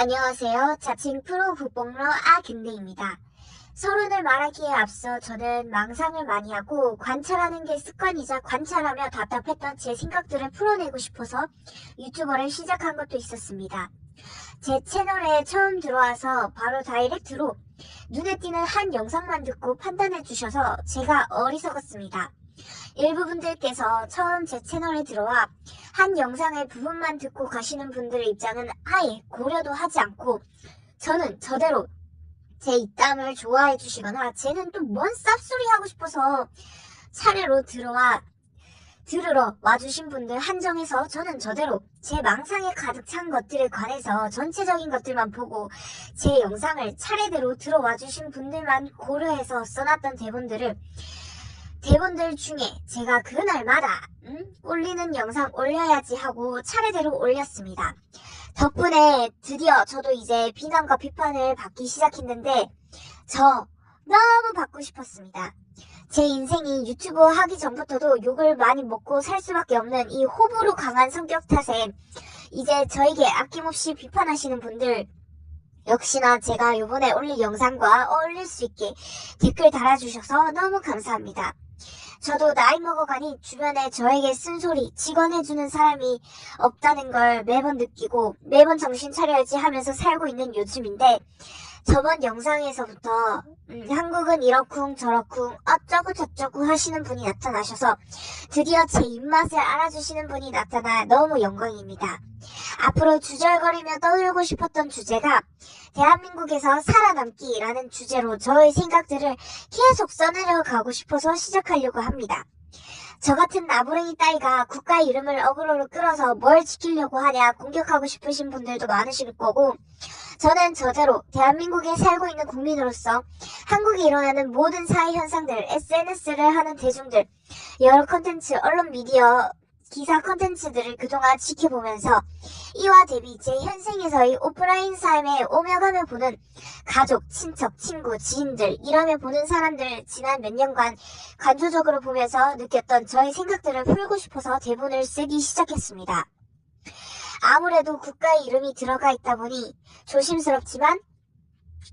안녕하세요. 자칭 프로 북봉러 아근대입니다. 서론을 말하기에 앞서 저는 망상을 많이 하고 관찰하는 게 습관이자 관찰하며 답답했던 제 생각들을 풀어내고 싶어서 유튜버를 시작한 것도 있었습니다. 제 채널에 처음 들어와서 바로 다이렉트로 눈에 띄는 한 영상만 듣고 판단해 주셔서 제가 어리석었습니다. 일부 분들께서 처음 제 채널에 들어와 한 영상의 부분만 듣고 가시는 분들의 입장은 아예 고려도 하지 않고 저는 저대로 제 입담을 좋아해 주시거나 쟤는 또 뭔 쌉소리 하고 싶어서 차례로 들어와 들으러 와주신 분들 한정해서 저는 저대로 제 망상에 가득 찬 것들에 관해서 전체적인 것들만 보고 제 영상을 차례대로 들어와 주신 분들만 고려해서 써놨던 대본들을 대본들 중에 제가 그날마다 음? 올리는 영상 올려야지 하고 차례대로 올렸습니다. 덕분에 드디어 저도 이제 비난과 비판을 받기 시작했는데 저 너무 받고 싶었습니다. 제 인생이 유튜브 하기 전부터도 욕을 많이 먹고 살 수밖에 없는 이 호불호 강한 성격 탓에 이제 저에게 아낌없이 비판하시는 분들 역시나 제가 이번에 올릴 영상과 어울릴 수 있게 댓글 달아주셔서 너무 감사합니다. 저도 나이 먹어가니 주변에 저에게 쓴소리, 직원해주는 사람이 없다는 걸 매번 느끼고 매번 정신 차려야지 하면서 살고 있는 요즘인데 저번 영상에서부터 음, 한국은 이렇쿵 저렇쿵 어쩌고 저쩌고 하시는 분이 나타나셔서 드디어 제 입맛을 알아주시는 분이 나타나 너무 영광입니다. 앞으로 주절거리며 떠들고 싶었던 주제가 대한민국에서 살아남기라는 주제로 저의 생각들을 계속 써내려 가고 싶어서 시작하려고 합니다. 저 같은 나부랭이 따위가 국가의 이름을 어그로로 끌어서 뭘 지키려고 하냐 공격하고 싶으신 분들도 많으실 거고 저는 저대로 대한민국에 살고 있는 국민으로서 한국에 일어나는 모든 사회 현상들, SNS를 하는 대중들, 여러 컨텐츠, 언론 미디어, 기사 컨텐츠들을 그동안 지켜보면서 이와 대비 제 현생에서의 오프라인 삶에 오며 가며 보는 가족, 친척, 친구, 지인들, 일하며 보는 사람들 지난 몇 년간 관조적으로 보면서 느꼈던 저의 생각들을 풀고 싶어서 대본을 쓰기 시작했습니다. 아무래도 국가의 이름이 들어가 있다 보니 조심스럽지만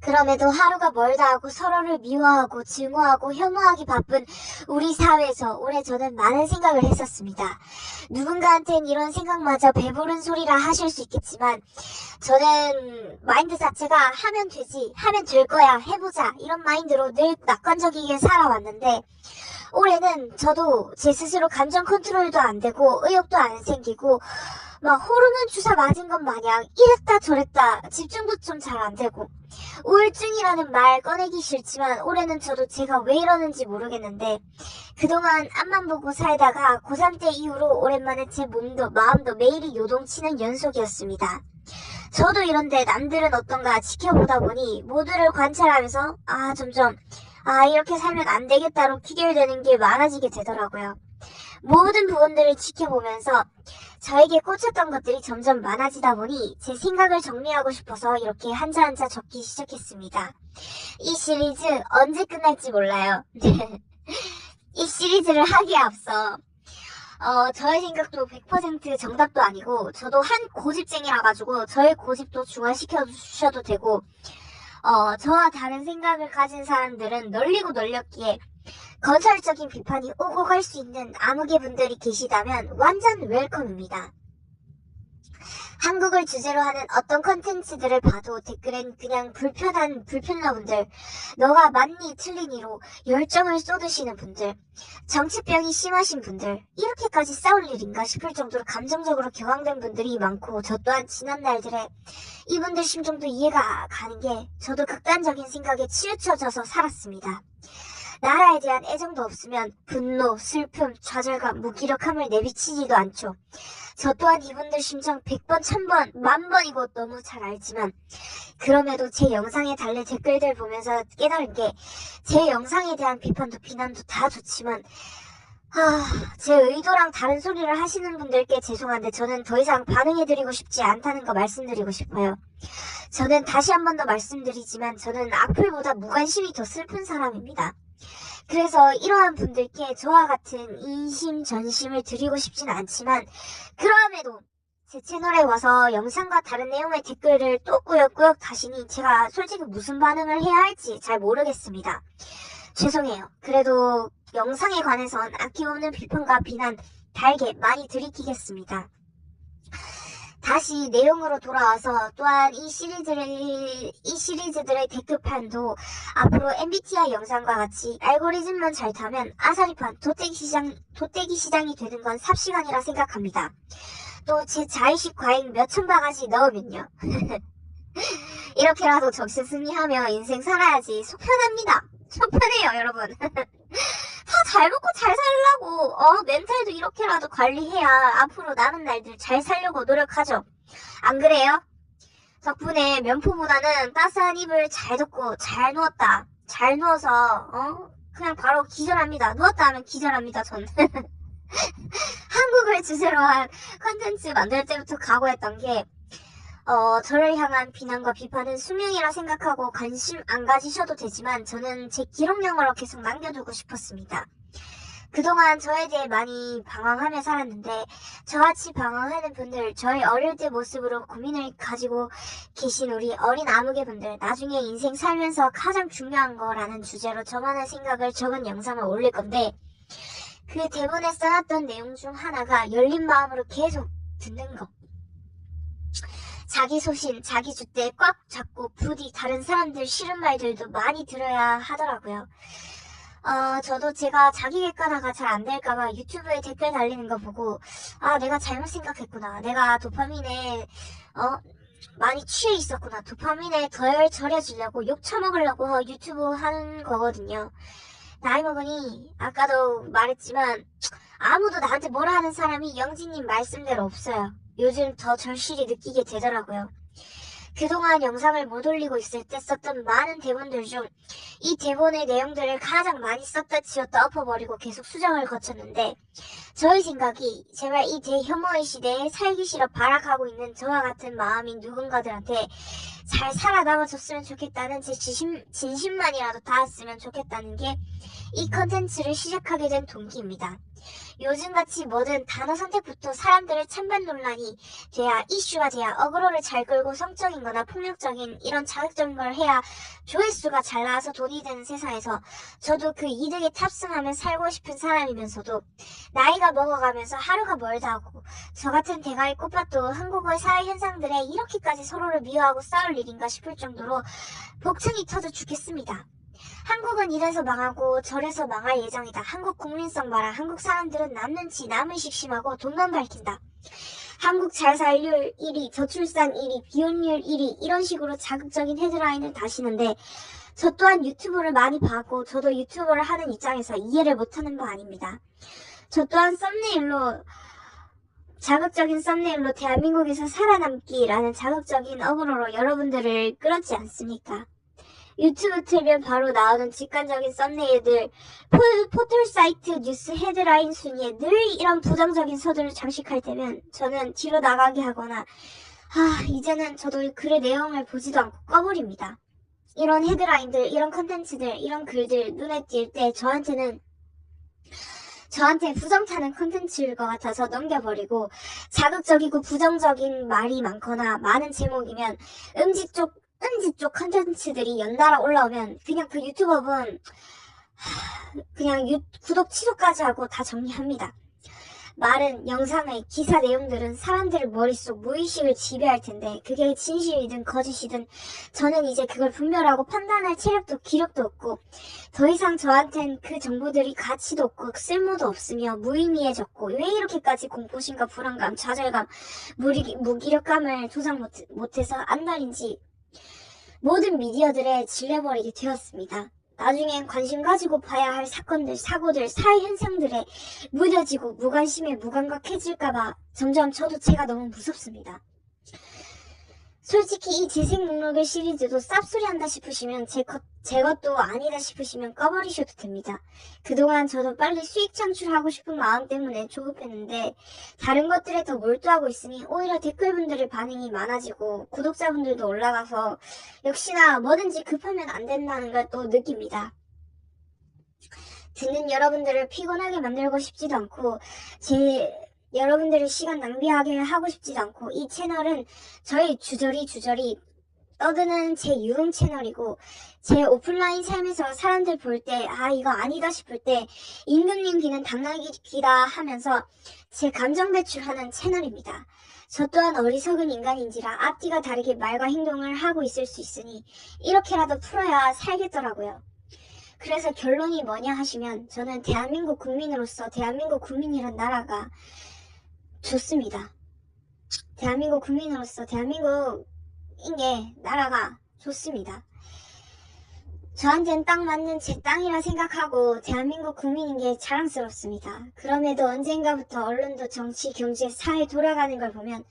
그럼에도 하루가 멀다 하고 서로를 미워하고 증오하고 혐오하기 바쁜 우리 사회에서 올해 저는 많은 생각을 했었습니다. 누군가한텐 이런 생각마저 배부른 소리라 하실 수 있겠지만 저는 마인드 자체가 하면 되지, 하면 될 거야, 해보자 이런 마인드로 늘 낙관적이게 살아왔는데 올해는 저도 제 스스로 감정 컨트롤도 안 되고 의욕도 안 생기고 막 호르몬 주사 맞은 것 마냥 이랬다 저랬다 집중도 좀 잘 안 되고 우울증이라는 말 꺼내기 싫지만 올해는 저도 제가 왜 이러는지 모르겠는데 그동안 앞만 보고 살다가 고3 때 이후로 오랜만에 제 몸도 마음도 매일이 요동치는 연속이었습니다. 저도 이런데 남들은 어떤가 지켜보다 보니 모두를 관찰하면서 아 점점 아 이렇게 살면 안 되겠다로 귀결되는 게 많아지게 되더라고요. 모든 부분들을 지켜보면서 저에게 꽂혔던 것들이 점점 많아지다 보니 제 생각을 정리하고 싶어서 이렇게 한자 한자 적기 시작했습니다. 이 시리즈 언제 끝날지 몰라요. 이 시리즈를 하기에 앞서 어, 저의 생각도 100% 정답도 아니고 저도 한 고집쟁이라 가지고 저의 고집도 중화시켜 주셔도 되고 어, 저와 다른 생각을 가진 사람들은 널리고 널렸기에 건설적인 비판이 오고 갈 수 있는 암흑의 분들이 계시다면 완전 웰컴입니다. 한국을 주제로 하는 어떤 컨텐츠들을 봐도 댓글엔 그냥 불편한 불편러분들, 너가 맞니 틀리니로 열정을 쏟으시는 분들, 정치병이 심하신 분들, 이렇게까지 싸울 일인가 싶을 정도로 감정적으로 격앙된 분들이 많고 저 또한 지난 날들에 이분들 심정도 이해가 가는 게 저도 극단적인 생각에 치우쳐져서 살았습니다. 나라에 대한 애정도 없으면 분노, 슬픔, 좌절감, 무기력함을 내비치지도 않죠. 저 또한 이분들 심정 100번, 1000번, 만번이고 너무 잘 알지만 그럼에도 제 영상에 달린 댓글들 보면서 깨달은 게 제 영상에 대한 비판도 비난도 다 좋지만 아, 제 의도랑 다른 소리를 하시는 분들께 죄송한데 저는 더 이상 반응해드리고 싶지 않다는 거 말씀드리고 싶어요. 저는 다시 한 번 더 말씀드리지만 저는 악플보다 무관심이 더 슬픈 사람입니다. 그래서 이러한 분들께 저와 같은 이심전심을 드리고 싶진 않지만 그럼에도 제 채널에 와서 영상과 다른 내용의 댓글을 또 꾸역꾸역 다시니 제가 솔직히 무슨 반응을 해야 할지 잘 모르겠습니다. 죄송해요. 그래도 영상에 관해선 아낌없는 비판과 비난 달게 많이 들이키겠습니다. 다시 내용으로 돌아와서 또한 이 시리즈를 이 시리즈들의 댓글판도 앞으로 MBTI 영상과 같이 알고리즘만 잘 타면 아사리판 도떼기 시장 도떼기 시장이 되는 건 삽시간이라 생각합니다. 또 제 자의식 과잉 몇천 바가지 넣으면요. 이렇게라도 적신 승리하며 인생 살아야지 속편합니다. 속편해요 여러분. 다 잘 먹고 잘 살라고 어 멘탈도 이렇게라도 관리해야 앞으로 남은 날들 잘 살려고 노력하죠. 안 그래요? 덕분에 면포보다는 따스한 입을 잘 덮고 잘 누웠다. 잘 누워서 어 그냥 바로 기절합니다. 누웠다 하면 기절합니다. 전. 한국을 주제로 한 컨텐츠 만들 때부터 각오했던 게 어, 저를 향한 비난과 비판은 숙명이라 생각하고 관심 안 가지셔도 되지만 저는 제 기록용으로 계속 남겨두고 싶었습니다. 그동안 저에 대해 많이 방황하며 살았는데 저같이 방황하는 분들, 저의 어릴 때 모습으로 고민을 가지고 계신 우리 어린 아무개 분들, 나중에 인생 살면서 가장 중요한 거라는 주제로 저만의 생각을 적은 영상을 올릴 건데 그 대본에 써놨던 내용 중 하나가 열린 마음으로 계속 듣는 거. 자기 소신, 자기 주대 꽉 잡고 부디 다른 사람들 싫은 말들도 많이 들어야 하더라고요. 어, 저도 제가 자기 객관화가 잘 안 될까봐 유튜브에 댓글 달리는 거 보고, 아, 내가 잘못 생각했구나. 내가 도파민에, 어, 많이 취해 있었구나. 도파민에 덜 절여주려고, 욕 처먹으려고 유튜브 하는 거거든요. 나이 먹으니, 아까도 말했지만, 아무도 나한테 뭐라 하는 사람이 영진님 말씀대로 없어요. 요즘 더 절실히 느끼게 되더라고요. 그동안 영상을 못 올리고 있을 때 썼던 많은 대본들 중 이 대본의 내용들을 가장 많이 썼다 지웠다 엎어버리고 계속 수정을 거쳤는데 저의 생각이 제발 이 대혐오의 시대에 살기 싫어 발악하고 있는 저와 같은 마음인 누군가들한테 잘 살아남아줬으면 좋겠다는 제 진심, 진심만이라도 닿았으면 좋겠다는 게 이 컨텐츠를 시작하게 된 동기입니다. 요즘같이 뭐든 단어 선택부터 사람들을 찬반 논란이 돼야 이슈가 돼야 어그로를 잘 끌고 성적인 거나 폭력적인 이런 자극적인 걸 해야 조회수가 잘 나와서 돈이 되는 세상에서 저도 그 이득에 탑승하며 살고 싶은 사람이면서도 나이가 먹어가면서 하루가 멀다 하고 저 같은 대가리 꽃밭도 한국어의 사회 현상들에 이렇게까지 서로를 미워하고 싸울 일인가 싶을 정도로 복층이 터져 죽겠습니다. 한국은 이래서 망하고 저래서 망할 예정이다. 한국 국민성 봐라. 한국 사람들은 남는지 남의식 심하고 돈만 밝힌다. 한국 잘 살률 1위, 저출산 1위, 비혼율 1위 이런 식으로 자극적인 헤드라인을 다시는데 저 또한 유튜브를 많이 봐고 저도 유튜버를 하는 입장에서 이해를 못하는 거 아닙니다. 저 또한 썸네일로 자극적인 썸네일로 대한민국에서 살아남기라는 자극적인 어그로로 여러분들을 끌었지 않습니까? 유튜브 틀면 바로 나오는 직관적인 썸네일들, 포, 포털 사이트 뉴스 헤드라인 순위에 늘 이런 부정적인 서술을 장식할 때면 저는 뒤로 나가게 하거나 아 이제는 저도 글의 내용을 보지도 않고 꺼버립니다. 이런 헤드라인들, 이런 컨텐츠들, 이런 글들 눈에 띌 때 저한테는 저한테 부정타는 컨텐츠일 것 같아서 넘겨버리고 자극적이고 부정적인 말이 많거나 많은 제목이면 음식 쪽 음지 쪽 컨텐츠들이 연달아 올라오면 그냥 그 유튜버분 그냥 유, 구독 취소까지 하고 다 정리합니다. 말은 영상의 기사 내용들은 사람들의 머릿속 무의식을 지배할 텐데 그게 진실이든 거짓이든 저는 이제 그걸 분별하고 판단할 체력도 기력도 없고 더 이상 저한텐 그 정보들이 가치도 없고 쓸모도 없으며 무의미해졌고 왜 이렇게까지 공포심과 불안감, 좌절감, 무기, 무기력감을 조장 못, 못해서 안달인지 모든 미디어들에 질려버리게 되었습니다. 나중엔 관심 가지고 봐야 할 사건들, 사고들, 사회 현상들에 무뎌지고 무관심에 무감각해질까봐 점점 저도 제가 너무 무섭습니다. 솔직히 이 재생 목록의 시리즈도 쌉소리 한다 싶으시면 제, 것, 제 것도 아니다 싶으시면 꺼버리셔도 됩니다. 그동안 저도 빨리 수익 창출하고 싶은 마음 때문에 조급했는데 다른 것들에 더 몰두하고 있으니 오히려 댓글분들의 반응이 많아지고 구독자분들도 올라가서 역시나 뭐든지 급하면 안 된다는 걸 또 느낍니다. 듣는 여러분들을 피곤하게 만들고 싶지도 않고 제 여러분들의 시간 낭비하게 하고 싶지도 않고 이 채널은 저의 주저리 주저리 떠드는 제 유흥 채널이고 제 오프라인 삶에서 사람들 볼 때 아 이거 아니다 싶을 때 임금님 귀는 당나귀다 하면서 제 감정 배출하는 채널입니다. 저 또한 어리석은 인간인지라 앞뒤가 다르게 말과 행동을 하고 있을 수 있으니 이렇게라도 풀어야 살겠더라고요. 그래서 결론이 뭐냐 하시면 저는 대한민국 국민으로서 대한민국 국민이란 나라가 좋습니다. 대한민국 국민으로서 대한민국인 게 나라가 좋습니다. 저한텐 딱 맞는 제 땅이라 생각하고 대한민국 국민인 게 자랑스럽습니다. 그럼에도 언젠가부터 언론도 정치, 경제, 사회 돌아가는 걸 보면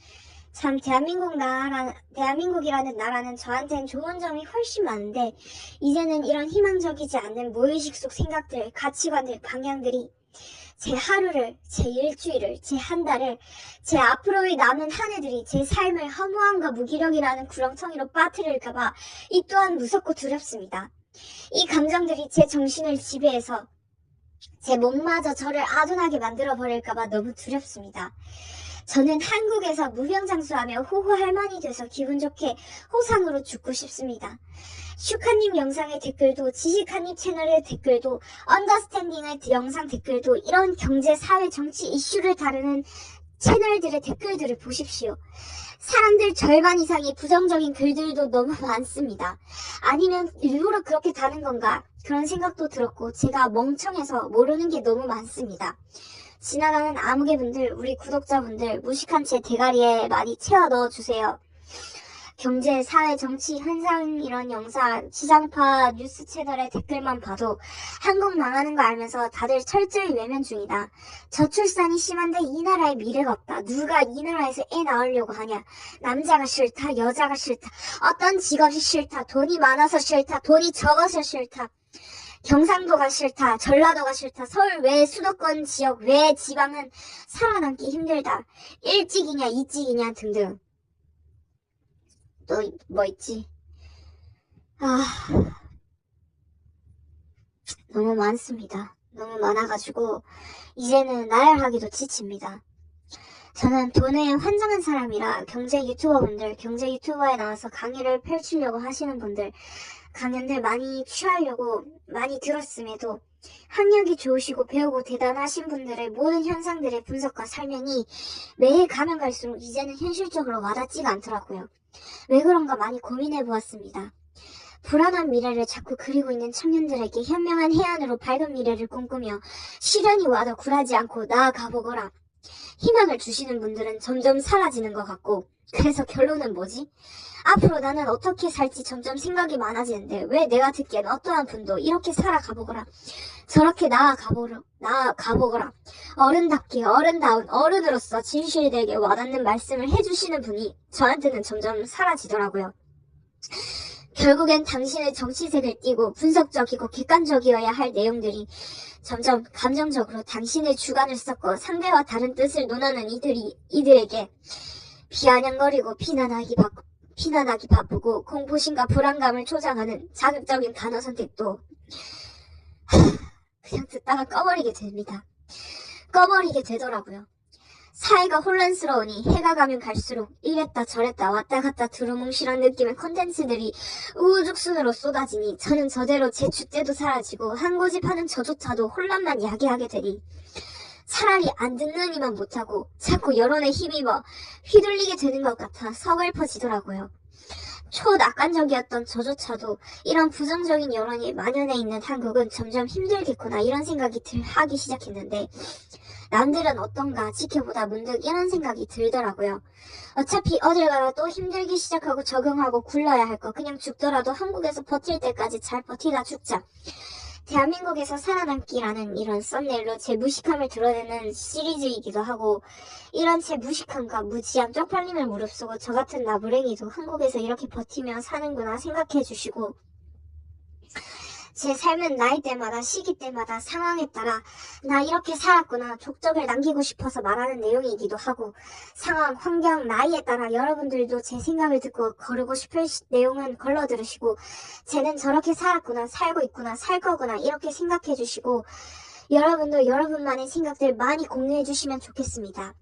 참 대한민국 나라, 대한민국이라는 나라는 저한텐 좋은 점이 훨씬 많은데 이제는 이런 희망적이지 않는 무의식 속 생각들, 가치관들, 방향들이 제 하루를, 제 일주일을, 제 한 달을, 제 앞으로의 남은 한 해들이 제 삶을 허무함과 무기력이라는 구렁텅이로 빠뜨릴까봐 이 또한 무섭고 두렵습니다. 이 감정들이 제 정신을 지배해서 제 몸마저 저를 아둔하게 만들어 버릴까봐 너무 두렵습니다. 저는 한국에서 무병장수하며 호호 할머니 돼서 기분 좋게 호상으로 죽고 싶습니다. 슈카님 영상의 댓글도 지식한님 채널의 댓글도 언더스탠딩의 영상 댓글도 이런 경제, 사회, 정치 이슈를 다루는 채널들의 댓글들을 보십시오. 사람들 절반 이상이 부정적인 글들도 너무 많습니다. 아니면 일부러 그렇게 다는 건가? 그런 생각도 들었고 제가 멍청해서 모르는 게 너무 많습니다. 지나가는 아무개분들, 우리 구독자분들 무식한 제 대가리에 많이 채워 넣어주세요. 경제, 사회, 정치, 현상 이런 영상, 지상파 뉴스 채널의 댓글만 봐도 한국 망하는 거 알면서 다들 철저히 외면 중이다. 저출산이 심한데 이 나라에 미래가 없다. 누가 이 나라에서 애 낳으려고 하냐. 남자가 싫다, 여자가 싫다, 어떤 직업이 싫다, 돈이 많아서 싫다, 돈이 적어서 싫다. 경상도가 싫다, 전라도가 싫다, 서울 외 수도권 지역 외 지방은 살아남기 힘들다. 일찍이냐 이찍이냐 등등. 또 뭐 있지? 아 너무 많습니다. 너무 많아가지고 이제는 나열하기도 지칩니다. 저는 돈에 환장한 사람이라 경제 유튜버분들, 경제 유튜버에 나와서 강의를 펼치려고 하시는 분들, 강연들 많이 취하려고 많이 들었음에도 학력이 좋으시고 배우고 대단하신 분들의 모든 현상들의 분석과 설명이 매해 가면 갈수록 이제는 현실적으로 와닿지가 않더라고요. 왜 그런가 많이 고민해 보았습니다. 불안한 미래를 자꾸 그리고 있는 청년들에게 현명한 해안으로 밝은 미래를 꿈꾸며 시련이 와도 굴하지 않고 나아가 보거라. 희망을 주시는 분들은 점점 사라지는 것 같고 그래서 결론은 뭐지? 앞으로 나는 어떻게 살지 점점 생각이 많아지는데 왜 내가 듣기엔 어떠한 분도 이렇게 살아가보거라 저렇게 나아가보라 나아가보거라 어른답게 어른다운 어른으로서 진실되게 와닿는 말씀을 해주시는 분이 저한테는 점점 사라지더라고요. 결국엔 당신의 정치색을 띠고 분석적이고 객관적이어야 할 내용들이 점점 감정적으로 당신의 주관을 섞고 상대와 다른 뜻을 논하는 이들이 이들에게 비아냥거리고 비난하기 바, 비난하기 바쁘고 공포심과 불안감을 조장하는 자극적인 단어 선택도 그냥 듣다가 꺼버리게 됩니다. 꺼버리게 되더라고요. 사회가 혼란스러우니 해가 가면 갈수록 이랬다 저랬다 왔다 갔다 두루뭉실한 느낌의 콘텐츠들이 우후죽순으로 쏟아지니 저는 저대로 제 줏대도 사라지고 한 고집하는 저조차도 혼란만 야기하게 되니 차라리 안 듣느니만 못하고 자꾸 여론에 힘입어 휘둘리게 되는 것 같아 서글퍼지더라고요. 초낙관적이었던 저조차도 이런 부정적인 여론이 만연해 있는 한국은 점점 힘들겠구나 이런 생각이 들, 하기 시작했는데 남들은 어떤가 지켜보다 문득 이런 생각이 들더라고요. 어차피 어딜 가나 또 힘들기 시작하고 적응하고 굴러야 할 거 그냥 죽더라도 한국에서 버틸 때까지 잘 버티다 죽자. 대한민국에서 살아남기라는 이런 썸네일로 제 무식함을 드러내는 시리즈이기도 하고 이런 제 무식함과 무지함 쪽팔림을 무릅쓰고 저 같은 나부랭이도 한국에서 이렇게 버티며 사는구나 생각해 주시고 제 삶은 나이대마다 시기 때마다 상황에 따라 나 이렇게 살았구나 족적을 남기고 싶어서 말하는 내용이기도 하고 상황, 환경, 나이에 따라 여러분들도 제 생각을 듣고 거르고 싶을 내용은 걸러 들으시고 쟤는 저렇게 살았구나 살고 있구나 살 거구나 이렇게 생각해 주시고 여러분도 여러분만의 생각들 많이 공유해 주시면 좋겠습니다.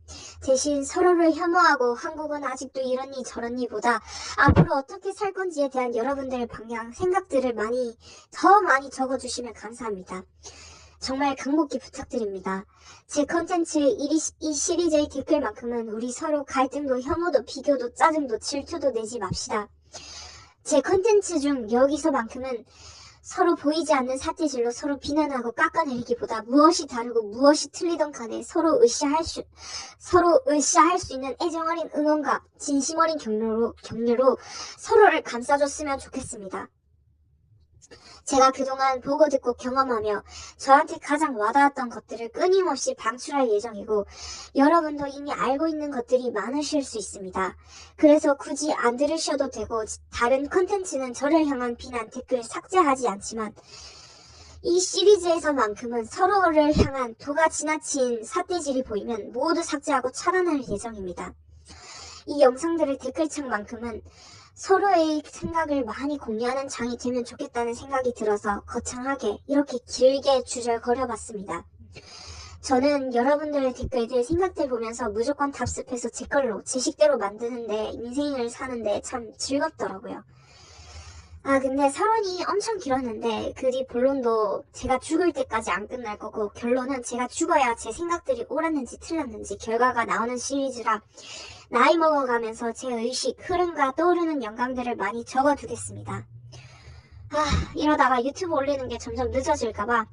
대신 서로를 혐오하고 한국은 아직도 이러니 저러니 보다 앞으로 어떻게 살 건지에 대한 여러분들의 방향, 생각들을 많이, 더 많이 적어 주시면 감사합니다. 정말 강복기 부탁드립니다. 제 컨텐츠 이, 이 시리즈의 댓글만큼은 우리 서로 갈등도 혐오도 비교도 짜증도 질투도 내지 맙시다. 제 컨텐츠 중 여기서만큼은 서로 보이지 않는 사태질로 서로 비난하고 깎아내리기보다 무엇이 다르고 무엇이 틀리던 간에 서로 으쌰할 수, 서로 으쌰할 수 있는 애정 어린 응원과 진심 어린 격려로, 격려로 서로를 감싸줬으면 좋겠습니다. 제가 그동안 보고 듣고 경험하며 저한테 가장 와닿았던 것들을 끊임없이 방출할 예정이고 여러분도 이미 알고 있는 것들이 많으실 수 있습니다. 그래서 굳이 안 들으셔도 되고 다른 컨텐츠는 저를 향한 비난 댓글 삭제하지 않지만 이 시리즈에서만큼은 서로를 향한 도가 지나친 삿대질이 보이면 모두 삭제하고 차단할 예정입니다. 이 영상들의 댓글창만큼은 서로의 생각을 많이 공유하는 장이 되면 좋겠다는 생각이 들어서 거창하게 이렇게 길게 주절거려봤습니다. 저는 여러분들의 댓글들 생각들 보면서 무조건 답습해서 제 걸로 제 식대로 만드는데 인생을 사는데 참 즐겁더라고요. 아 근데 서론이 엄청 길었는데 그뒤 본론도 제가 죽을 때까지 안 끝날 거고 결론은 제가 죽어야 제 생각들이 옳았는지 틀렸는지 결과가 나오는 시리즈라 나이 먹어가면서 제 의식, 흐름과 떠오르는 영감들을 많이 적어두겠습니다. 아, 이러다가 유튜브 올리는 게 점점 늦어질까봐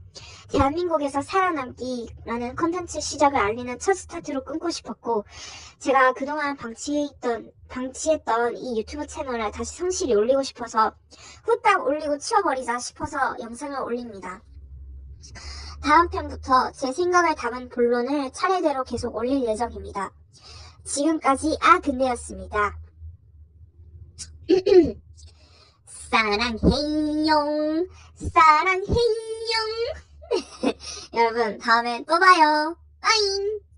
대한민국에서 살아남기라는 컨텐츠 시작을 알리는 첫 스타트로 끊고 싶었고 제가 그동안 방치해있던 방치했던 이 유튜브 채널을 다시 성실히 올리고 싶어서 후딱 올리고 치워버리자 싶어서 영상을 올립니다. 다음 편부터 제 생각을 담은 본론을 차례대로 계속 올릴 예정입니다. 지금까지 아 근데였습니다. 사랑해요. 사랑해요. 여러분 다음에 또 봐요. 빠잉.